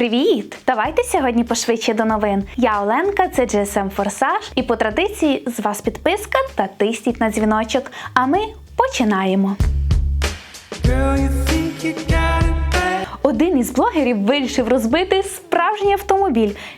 Привіт! Давайте сьогодні пошвидше до новин. Я Оленка, це GSM Форсаж, і по традиції з вас підписка та тисніть на дзвіночок. А ми починаємо. Girl, you think you got it. Один із блогерів вирішив розбити справжній автомобіль,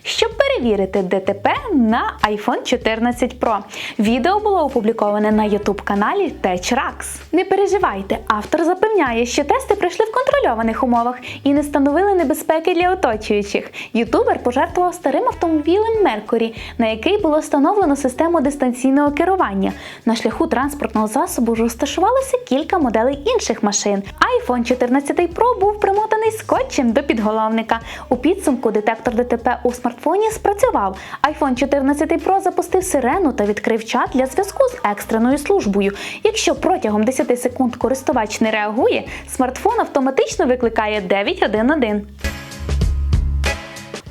щоб перевірити ДТП на iPhone 14 Pro. Відео було опубліковане на youtube каналі TechRax. Не переживайте, автор запевняє, що тести пройшли в контрольованих умовах і не становили небезпеки для оточуючих. Ютубер пожертвував старим автомобілем Mercury, на який було встановлено систему дистанційного керування. На шляху транспортного засобу розташувалося кілька моделей інших машин. iPhone 14 Pro був примотаний скотчем до підголовника. У підсумку детектор ДТП у смартфоні спрацював. iPhone 14 Pro запустив сирену та відкрив чат для зв'язку з екстреною службою. Якщо протягом 10 секунд користувач не реагує, смартфон автоматично викликає 911.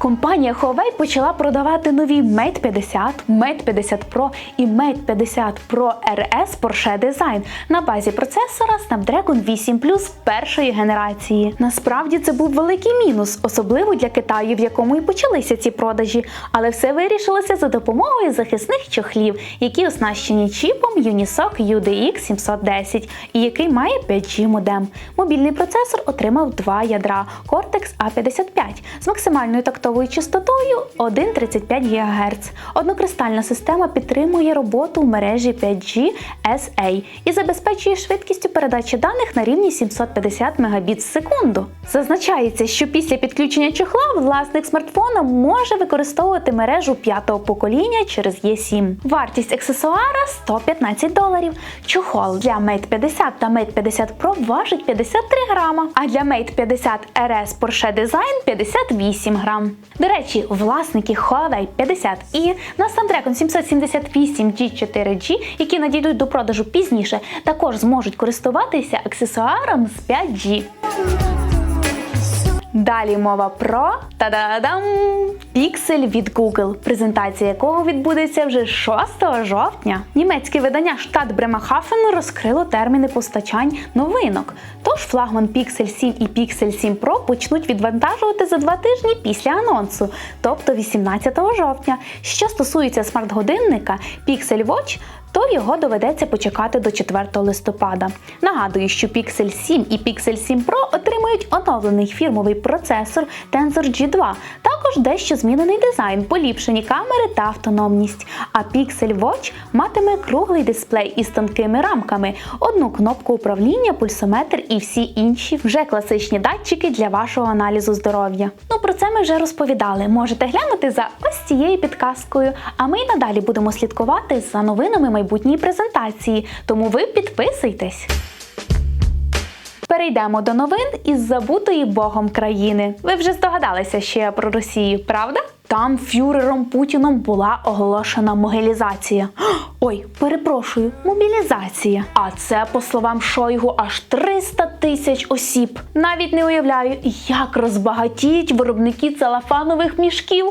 Компанія Huawei почала продавати нові Mate 50, Mate 50 Pro і Mate 50 Pro RS Porsche Design на базі процесора Snapdragon 8 Plus першої генерації. Насправді це був великий мінус, особливо для Китаю, в якому і почалися ці продажі. Але все вирішилося за допомогою захисних чохлів, які оснащені чіпом Unisoc UDX 710 і який має 5G модем. Мобільний процесор отримав два ядра Cortex A55 з максимальною тактовою частотою 1,35 ГГц. Однокристальна система підтримує роботу в мережі 5G SA і забезпечує швидкістю передачі даних на рівні 750 Мбіт в секунду. Зазначається, що після підключення чохла власник смартфона може використовувати мережу п'ятого покоління через E7. Вартість аксесуара 115 доларів. Чохол для Mate 50 та Mate 50 Pro важить 53 грама, а для Mate 50 RS Porsche Design 58 грам. До речі, власники Huawei 50i на Snapdragon 778 G4G, які надійдуть до продажу пізніше, також зможуть користуватися аксесуаром з 5G. Далі мова про та-да-дам! Піксель від Google, презентація якого відбудеться вже 6 жовтня. Німецьке видання штат Бремахафен розкрило терміни постачань новинок. Тож флагман Pixel 7 і Pixel 7 Pro почнуть відвантажувати за два тижні після анонсу, тобто 18 жовтня. Що стосується смарт-годинника Pixel Watch, то його доведеться почекати до 4 листопада. Нагадую, що Pixel 7 і Pixel 7 Pro отримують оновлений фірмовий процесор Tensor G2, також дещо змінений дизайн, поліпшені камери та автономність. А Pixel Watch матиме круглий дисплей із тонкими рамками, одну кнопку управління, пульсометр і всі інші вже класичні датчики для вашого аналізу здоров'я. Ну про це ми вже розповідали. Можете глянути за ось цією підказкою. А ми й надалі будемо слідкувати за новинами майбутньої презентації. Тому ви підписуйтесь. Перейдемо до новин із забутої Богом країни. Ви вже здогадалися, що я про Росію, правда? Там фюрером Путіном була оголошена могилізація. Ой, перепрошую, мобілізація. А це, по словам Шойгу, аж 300 тисяч осіб. Навіть не уявляю, як розбагатіють виробники целофанових мішків.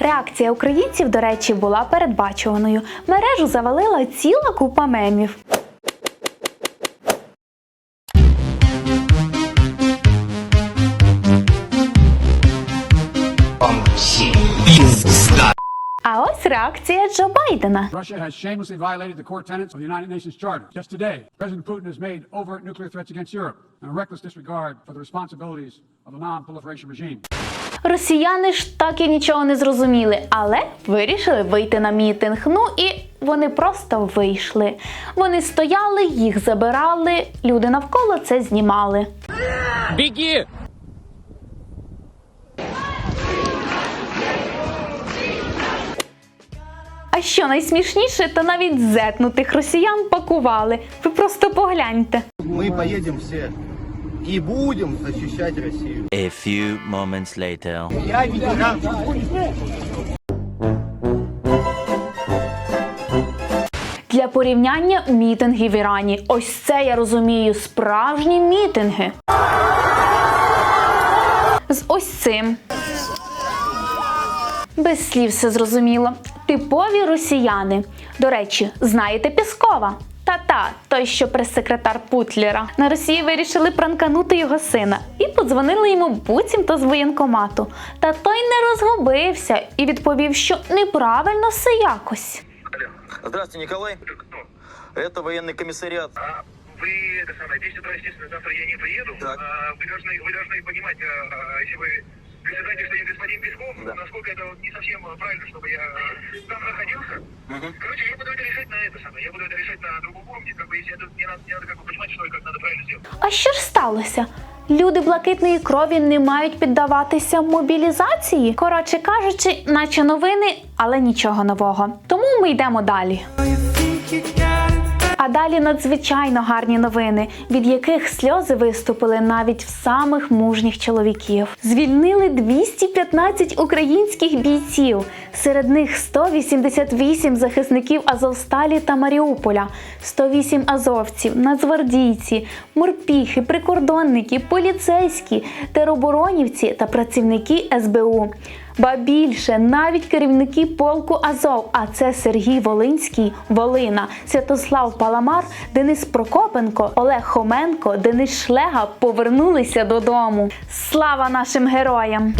Реакція українців, до речі, була передбачуваною. Мережу завалила ціла купа мемів. А реакція Джо Байдена. Russia has shamelessly violated the core tenets of the United Nations Charter. Just today, President Putin has made overt nuclear threats against Europe and a reckless disregard for the responsibilities of the non-proliferation regime. Росіяни ж так і нічого не зрозуміли, але вирішили вийти на мітинг. Ну і вони просто вийшли. Вони стояли, їх забирали, люди навколо це знімали. Беги! А що найсмішніше, то навіть зетнутих росіян пакували. Ви просто погляньте. Мы поедем все и будем защищать Россию. A few moments later. Я ветеран. Для порівняння мітинги в Ірані. Ось це я розумію, справжні мітинги. З ось цим. Без слів все зрозуміло. Типові росіяни. До речі, знаєте Піскова? Та-та, той, що прес-секретар Путлера. На Росії вирішили пранканути його сина і подзвонили йому буцімто з воєнкомату. Та той не розгубився і відповів, що неправильно все якось. Здравствуйте, Николай. Это военный комиссариат. А Вы, это самое, 10 утра, естественно, завтра я не приеду. Так. А, Вы должны, вы должны понимать, а, а, если вы предлагаете, что я господин Песков, Да. насколько это вот не совсем а, правильно, чтобы я а, там находился. Короче, я буду это решать на это самое, я буду это решать на другом уровне, как бы, если это, мне надо, мне надо как бы понимать, что и как надо правильно сделать. А що ж сталося? Люди блакитної крові не мають піддаватися мобілізації. Коротше кажучи, наче новини, але нічого нового. Тому ми йдемо далі. Далі надзвичайно гарні новини, від яких сльози виступили навіть в самих мужніх чоловіків. Звільнили 215 українських бійців. Серед них 188 захисників Азовсталі та Маріуполя, 108 азовців, нацгвардійці, морпіхи, прикордонники, поліцейські, тероборонівці та працівники СБУ. Ба більше навіть керівники полку Азов, а це Сергій Волинський, Волина, Святослав Паламар, Денис Прокопенко, Олег Хоменко, Денис Шлега повернулися додому. Слава нашим героям!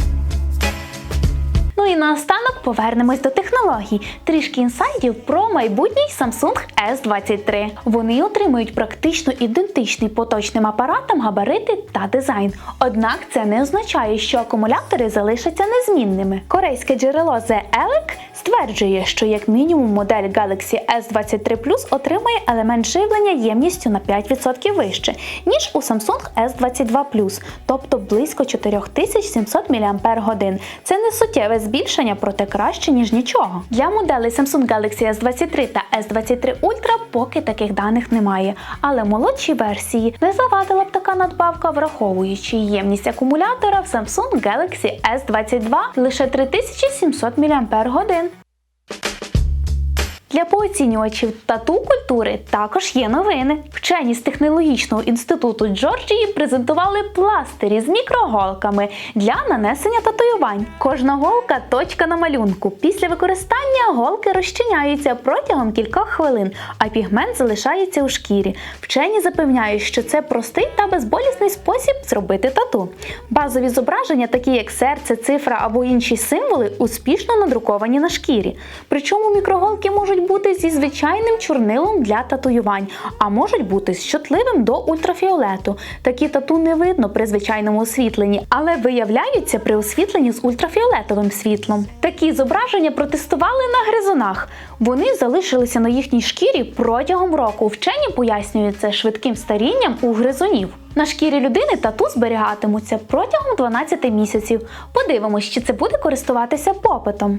Ну і наостанок повернемось до технологій. Трішки інсайдів про майбутній Samsung S23. Вони отримують практично ідентичний поточним апаратам габарити та дизайн. Однак це не означає, що акумулятори залишаться незмінними. Корейське джерело The Elec стверджує, що як мінімум модель Galaxy S23 Plus отримає елемент живлення ємністю на 5% вище, ніж у Samsung S22 Plus, тобто близько 4700 мАч. Це не суттєве збільшення, проте краще, ніж нічого. Для моделей Samsung Galaxy S23 та S23 Ultra поки таких даних немає, але молодші версії не завадила б така надбавка, враховуючи ємність акумулятора в Samsung Galaxy S22 лише 3700 мАч. Для пооцінювачів тату культури також є новини. Вчені з технологічного інституту Джорджії презентували пластирі з мікроголками для нанесення татуювань. Кожна голка точка на малюнку. Після використання голки розчиняються протягом кількох хвилин, а пігмент залишається у шкірі. Вчені запевняють, що це простий та безболісний спосіб зробити тату. Базові зображення, такі як серце, цифра або інші символи, успішно надруковані на шкірі. Причому мікроголки можуть бути зі звичайним чорнилом для татуювань, а можуть бути з чутливим до ультрафіолету. Такі тату не видно при звичайному освітленні, але виявляються при освітленні з ультрафіолетовим світлом. Такі зображення протестували на гризунах. Вони залишилися на їхній шкірі протягом року. Вчені пояснюють це швидким старінням у гризунів. На шкірі людини тату зберігатимуться протягом 12 місяців. Подивимось, чи це буде користуватися попитом.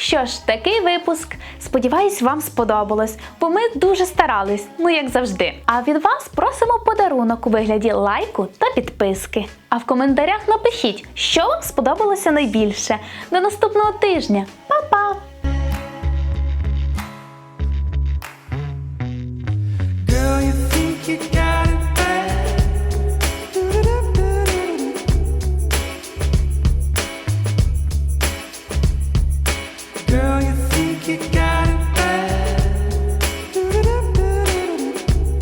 Що ж, такий випуск. Сподіваюсь, вам сподобалось, бо ми дуже старались, ну як завжди. А від вас просимо подарунок у вигляді лайку та підписки. А в коментарях напишіть, що вам сподобалося найбільше. До наступного тижня. Па-па! Girl, you think you got